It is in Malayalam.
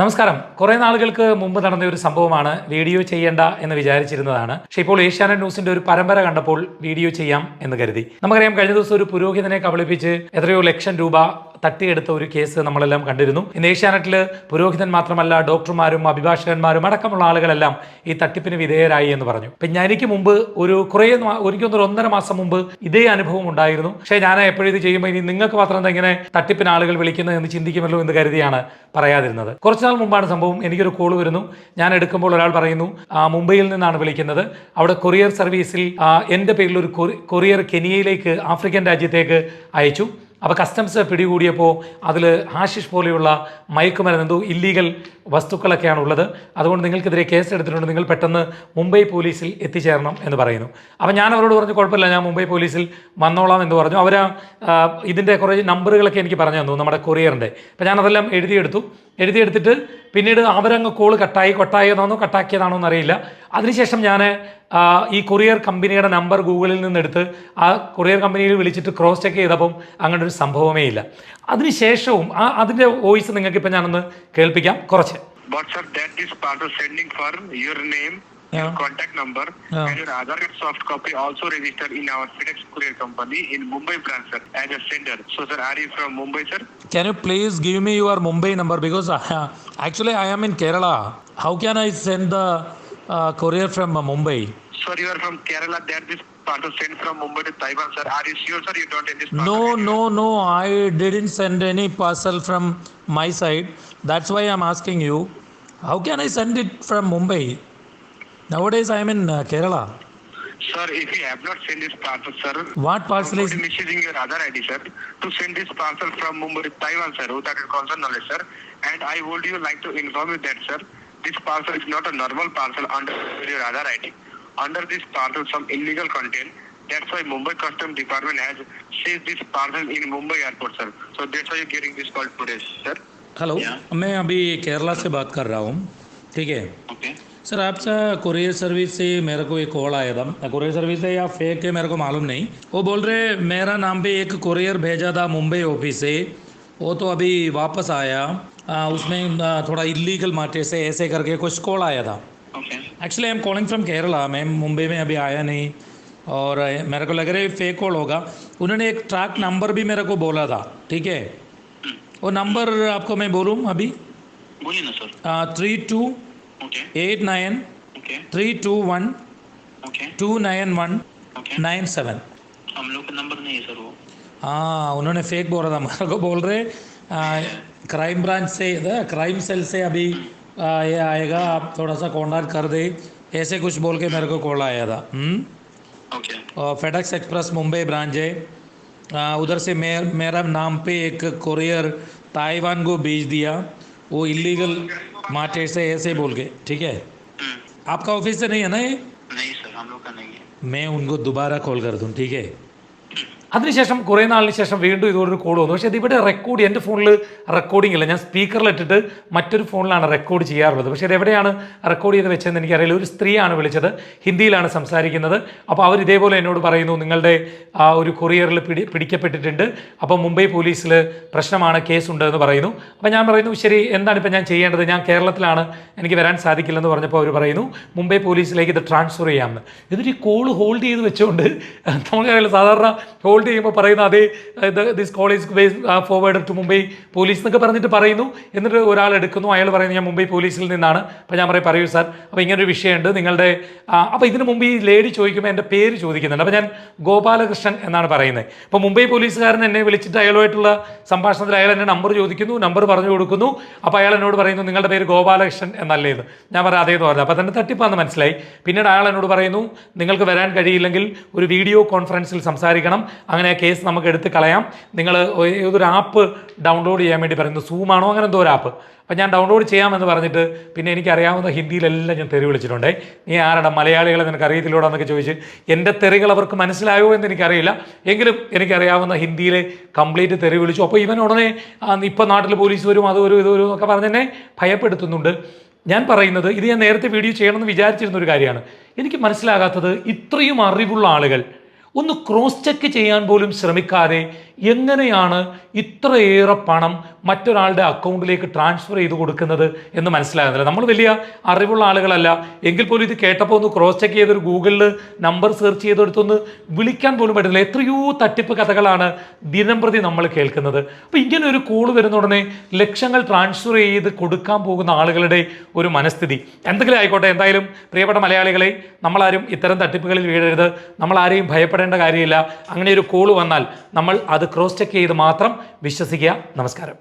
നമസ്കാരം. കുറെ നാളുകൾക്ക് മുമ്പ് നടന്ന ഒരു സംഭവമാണ് വീഡിയോ ചെയ്യേണ്ട എന്ന് വിചാരിച്ചിരുന്നതാണ്. പക്ഷെ ഇപ്പോൾ ഏഷ്യാനെറ്റ് ന്യൂസിന്റെ ഒരു പരമ്പര കണ്ടപ്പോൾ വീഡിയോ ചെയ്യാം എന്ന് കരുതി. നമുക്കറിയാം കഴിഞ്ഞ ദിവസം ഒരു പുരോഹിതനെ കബളിപ്പിച്ച് എത്രയോ ലക്ഷം രൂപ തട്ടിയെടുത്ത ഒരു കേസ് നമ്മളെല്ലാം കണ്ടിരുന്നു. ഇന്ന് ഏഷ്യാനെറ്റിൽ പുരോഹിതൻ മാത്രമല്ല ഡോക്ടർമാരും അഭിഭാഷകന്മാരും അടക്കമുള്ള ആളുകളെല്ലാം ഈ തട്ടിപ്പിന് വിധേയരായി എന്ന് പറഞ്ഞു. ഇപ്പം എനിക്ക് മുമ്പ് ഒരു കുറേ എനിക്കൊന്നൊരു ഒന്നര മാസം മുമ്പ് ഇതേ അനുഭവം ഉണ്ടായിരുന്നു. പക്ഷേ ഞാൻ എപ്പോഴും ഇത് ചെയ്യുമ്പോൾ ഇനി നിങ്ങൾക്ക് മാത്രം എന്താ ഇങ്ങനെ തട്ടിപ്പിന് ആളുകൾ വിളിക്കുന്നത് എന്ന് ചിന്തിക്കുമല്ലോ എന്ന് കരുതിയാണ് പറയാതിരുന്നത്. കുറച്ചുനാൾ മുമ്പാണ് സംഭവം. എനിക്കൊരു കോൾ വരുന്നു. ഞാൻ എടുക്കുമ്പോൾ ഒരാൾ പറയുന്നു മുംബൈയിൽ നിന്നാണ് വിളിക്കുന്നത്. അവിടെ കൊറിയർ സർവീസിൽ എന്റെ പേരിൽ ഒരു കൊറിയർ കെനിയയിലേക്ക് ആഫ്രിക്കൻ രാജ്യത്തേക്ക് അയച്ചു. അപ്പോൾ കസ്റ്റംസ് പിടികൂടിയപ്പോൾ അതിൽ ഹാഷിഷ് പോലെയുള്ള മയക്കുമരുന്ന് എന്തോ ഇല്ലീഗൽ വസ്തുക്കളൊക്കെയാണ് ഉള്ളത്. അതുകൊണ്ട് നിങ്ങൾക്കെതിരെ കേസ് എടുത്തിട്ടുണ്ട്. നിങ്ങൾ പെട്ടെന്ന് മുംബൈ പോലീസിൽ എത്തിച്ചേരണം എന്ന് പറയുന്നു. അപ്പോൾ ഞാൻ അവരോട് പറഞ്ഞു കുഴപ്പമില്ല ഞാൻ മുംബൈ പോലീസിൽ വന്നോളാം എന്ന് പറഞ്ഞു. അവർ ഇതിന്റെ കുറേ നമ്പറുകളൊക്കെ എനിക്ക് പറഞ്ഞു തന്നു നമ്മുടെ കൊറിയറിന്റെ അപ്പോൾ ഞാനതെല്ലാം എഴുതിയെടുത്തു. എഴുതിയെടുത്തിട്ട് പിന്നീട് അവരങ്ങ് കോൾ കട്ടായി കൊട്ടായതാണോ കട്ടാക്കിയതാണോ എന്നറിയില്ല അതിനുശേഷം ഞാൻ ഈ കൊറിയർ കമ്പനിയുടെ നമ്പർ ഗൂഗിളിൽ നിന്നെടുത്ത് ആ കൊറിയർ കമ്പനിയിൽ വിളിച്ചിട്ട് ക്രോസ് ചെക്ക് ചെയ്തപ്പം അങ്ങനെ ഒരു സംഭവമേ ഇല്ല അതിനുശേഷവും ആ അതിന്റെ വോയിസ് നിങ്ങൾക്ക് ഇപ്പം ഞാനൊന്ന് കേൾപ്പിക്കാം കുറച്ച് sir, that is part of sending for your name, your Yeah. contact number, Yeah. and your Aadhaar card soft copy also registered in our FedEx courier company in Mumbai branch, sir, as a sender. So, sir, are you from Mumbai, sir? Can you please give me your Mumbai number because uh, actually I am in Kerala. How can I send the uh, courier from uh, Mumbai? Sir, you are from Kerala. That is part of send from Mumbai to Taiwan, sir. Are you sure, sir? You don't in this part No, no, no. I didn't send any parcel from my side. That's why I'm asking you. How can I send it from Mumbai? Nowadays I am in uh, Kerala. Sir, if you have not sent this parcel, sir, What parcel is? misusing your other ID, sir, to send this parcel from Mumbai to Taiwan, sir, without your concern knowledge, sir. And I would you like to inform you that, sir, this parcel is not a normal parcel under your other ID. Under this parcel, some illegal content. That's why Mumbai Custom Department has seized this parcel in Mumbai airport, sir. So that's why you're getting this call today, sir. Hello Yeah. मैं अभी केरला से बात कर रहा हूँ ठीक है Okay. सर आपसे कुरियर सर्विस से मेरे को एक कॉल आया था। कुरियर सर्विस है या फेक है मेरे को मालूम नहीं। वो बोल रहे मेरा नाम पे एक कुरियर भेजा था मुंबई ऑफ़िस से। वो तो अभी वापस आया। आ, उसमें थोड़ा इलीगल मार्टे से ऐसे करके कुछ कॉल आया था। Actually I am calling from Kerala ma'am Mumbai में अभी आया नहीं। और मेरे को लग रहा है फेक कॉल होगा। उन्होंने एक ट्रैक नंबर भी मेरे को बोला था। ठीक है? वो नंबर आपको मैं बोलूँ अभी? बोलिए ना sir three two eight nine three two one two nine one nine seven हम लोग का नंबर नहीं है सर वो। हाँ उन्होंने फेक बोला था मेरे को बोल रहे आ, क्राइम ब्रांच से क्राइम सेल से अभी आ, ये आएगा आप थोड़ा सा कॉन्टैक्ट कर दे ऐसे कुछ बोल के मेरे को कॉल आया था? ओके और फेडेक्स एक्सप्रेस मुंबई ब्रांच है। आ, उधर से मे, मेरा नाम पे एक कोरियर ताइवान को भेज दिया। वो इलीगल मार्केट से ऐसे बोल के ठीक है? आपका ऑफ़िस से नहीं है ना ये? नहीं सर हम लोग का नहीं है। मैं उनको दोबारा कॉल कर दूँ ठीक है? അതിനുശേഷം കുറേ നാളിന് ശേഷം വീണ്ടും ഇതുപോലൊരു കോൾ വന്നു. പക്ഷേ ഇതിവിടെ റെക്കോർഡ് എന്റെ ഫോണിൽ റെക്കോർഡിംഗ് ഇല്ല. ഞാൻ സ്പീക്കറിലിട്ടിട്ട് മറ്റൊരു ഫോണിലാണ് റെക്കോർഡ് ചെയ്യാറുള്ളത്. പക്ഷേ ഇതെവിടെയാണ് റെക്കോർഡ് ചെയ്ത് വെച്ചതെന്ന് എനിക്കറിയില്ല. ഒരു സ്ത്രീയാണ് വിളിച്ചത്. ഹിന്ദിയിലാണ് സംസാരിക്കുന്നത്. അപ്പോൾ അവർ ഇതേപോലെ എന്നോട് പറയുന്നു നിങ്ങളുടെ ആ ഒരു കൊറിയറിൽ പിടി പിടിക്കപ്പെട്ടിട്ടുണ്ട്. അപ്പോൾ മുംബൈ പോലീസിൽ പ്രശ്നമാണ് കേസുണ്ട് എന്ന് പറയുന്നു. അപ്പോൾ ഞാൻ പറയുന്നു ശരി എന്താണ് ഇപ്പോൾ ഞാൻ ചെയ്യേണ്ടത്? ഞാൻ കേരളത്തിലാണ്. എനിക്ക് വരാൻ സാധിക്കില്ലെന്ന് പറഞ്ഞപ്പോൾ അവർ പറയുന്നു മുംബൈ പോലീസിലേക്ക് ഇത് ട്രാൻസ്ഫർ ചെയ്യാമെന്ന് ഇതൊരു കോൾ ഹോൾഡ് ചെയ്ത് വെച്ചുകൊണ്ട് നമുക്കറിയില്ല സാധാരണ ഹോൾഡ് ചെയ്യുമ്പോൾ പറയുന്ന അതേ this college base forward to Mumbai police എന്നൊക്കെ പറഞ്ഞിട്ട് പറയുന്നു. എന്നിട്ട് ഒരാൾ എടുക്കുന്നു. അയാൾ പറയുന്നു ഞാൻ മുംബൈ പോലീസിൽ നിന്നാണ്. അപ്പോൾ ഞാൻ പറയും പറയൂ സാർ അപ്പോൾ ഇങ്ങനൊരു വിഷയമുണ്ട്. നിങ്ങളുടെ അപ്പോൾ ഇതിന് മുമ്പ് ഈ ലേഡി ചോദിക്കുമ്പോൾ എന്റെ പേര് ചോദിക്കുന്നുണ്ട്. അപ്പോൾ ഞാൻ ഗോപാലകൃഷ്ണൻ എന്നാണ് പറയുന്നത് അപ്പോൾ മുംബൈ പോലീസുകാരൻ എന്നെ വിളിച്ചിട്ട് അയാളുമായിട്ടുള്ള സംഭാഷണത്തിൽ അയാൾ എന്റെ നമ്പർ ചോദിക്കുന്നു. നമ്പർ പറഞ്ഞു കൊടുക്കുന്നു. അപ്പോൾ അയാൾ എന്നോട് പറയുന്നു നിങ്ങളുടെ പേര് ഗോപാലകൃഷ്ണൻ എന്നല്ലേ ഇത്? ഞാൻ പറയാം അതേന്ന് പറഞ്ഞു. അപ്പോൾ തന്നെ തട്ടിപ്പാന്ന് മനസ്സിലായി. പിന്നീട് അയാൾ എന്നോട് പറയുന്നു നിങ്ങൾക്ക് വരാൻ കഴിയില്ലെങ്കിൽ ഒരു വീഡിയോ കോൺഫറൻസിൽ സംസാരിക്കണം. അങ്ങനെ കേസ് നമുക്ക് എടുത്ത് കളയാം. നിങ്ങൾ ഏതൊരു ആപ്പ് ഡൗൺലോഡ് ചെയ്യാൻ വേണ്ടി പറയുന്നു സൂമാണോ അങ്ങനെ എന്തോ ഒരു ആപ്പ് അപ്പം ഞാൻ ഡൗൺലോഡ് ചെയ്യാമെന്ന് പറഞ്ഞിട്ട് പിന്നെ എനിക്കറിയാവുന്ന ഹിന്ദിയിലെല്ലാം ഞാൻ തെറി വിളിച്ചിട്ടുണ്ടേ. നീ ആരുടെ? മലയാളികളെ നിനക്ക് അറിയത്തില്ലോടാ എന്നൊക്കെ ചോദിച്ച് എന്റെ തെറികൾ അവർക്ക് മനസ്സിലായോ എന്ന് എനിക്കറിയില്ല. എങ്കിലും എനിക്കറിയാവുന്ന ഹിന്ദിയിലെ കംപ്ലീറ്റ് തെറി വിളിച്ചു. അപ്പോൾ ഇവൻ ഉടനെ ഇപ്പം നാട്ടിൽ പോലീസ് വരും അത് വരും ഇത് വരും എന്നൊക്കെ പറഞ്ഞ് എന്നെ ഭയപ്പെടുത്തുന്നുണ്ട്. ഞാൻ പറയുന്നത് ഇത് ഞാൻ നേരത്തെ വീഡിയോ ചെയ്യണമെന്ന് വിചാരിച്ചിരുന്ന ഒരു കാര്യമാണ്. എനിക്ക് മനസ്സിലാകാത്തത് ഇത്രയും അറിവുള്ള ആളുകൾ ഒന്ന് ക്രോസ് ചെക്ക് ചെയ്യാൻ പോലും ശ്രമിക്കാതെ എങ്ങനെയാണ് ഇത്രയേറെ പണം മറ്റൊരാളുടെ അക്കൗണ്ടിലേക്ക് ട്രാൻസ്ഫർ ചെയ്ത് കൊടുക്കുന്നത് എന്ന് മനസ്സിലാകുന്നില്ല. നമ്മൾ വലിയ അറിവുള്ള ആളുകളല്ല. എങ്കിൽ പോലും ഇത് കേട്ടപ്പോൾ ഒന്ന് ക്രോസ് ചെക്ക് ചെയ്തൊരു ഗൂഗിളിൽ നമ്പർ സെർച്ച് ചെയ്തെടുത്തൊന്ന് വിളിക്കാൻ പോലും പറ്റുന്നില്ല. എത്രയോ തട്ടിപ്പ് കഥകളാണ് ദിനം പ്രതി നമ്മൾ കേൾക്കുന്നത്. അപ്പോൾ ഇങ്ങനെ ഒരു കോൾ വരുന്ന ഉടനെ ലക്ഷങ്ങൾ ട്രാൻസ്ഫർ ചെയ്ത് കൊടുക്കാൻ പോകുന്ന ആളുകളുടെ ഒരു മനസ്ഥിതി. എന്തെങ്കിലും ആയിക്കോട്ടെ എന്തായാലും പ്രിയപ്പെട്ട മലയാളികളെ നമ്മളാരും ഇത്തരം തട്ടിപ്പുകളിൽ വീഴരുത്. നമ്മൾ ആരെയും ഭയപ്പെടേണ്ട കാര്യമില്ല. അങ്ങനെ ഒരു കോൾ വന്നാൽ നമ്മൾ അത് ക്രോസ് ചെക്ക് ചെയ്ത് മാത്രം വിശ്വസിക്കുക. നമസ്കാരം.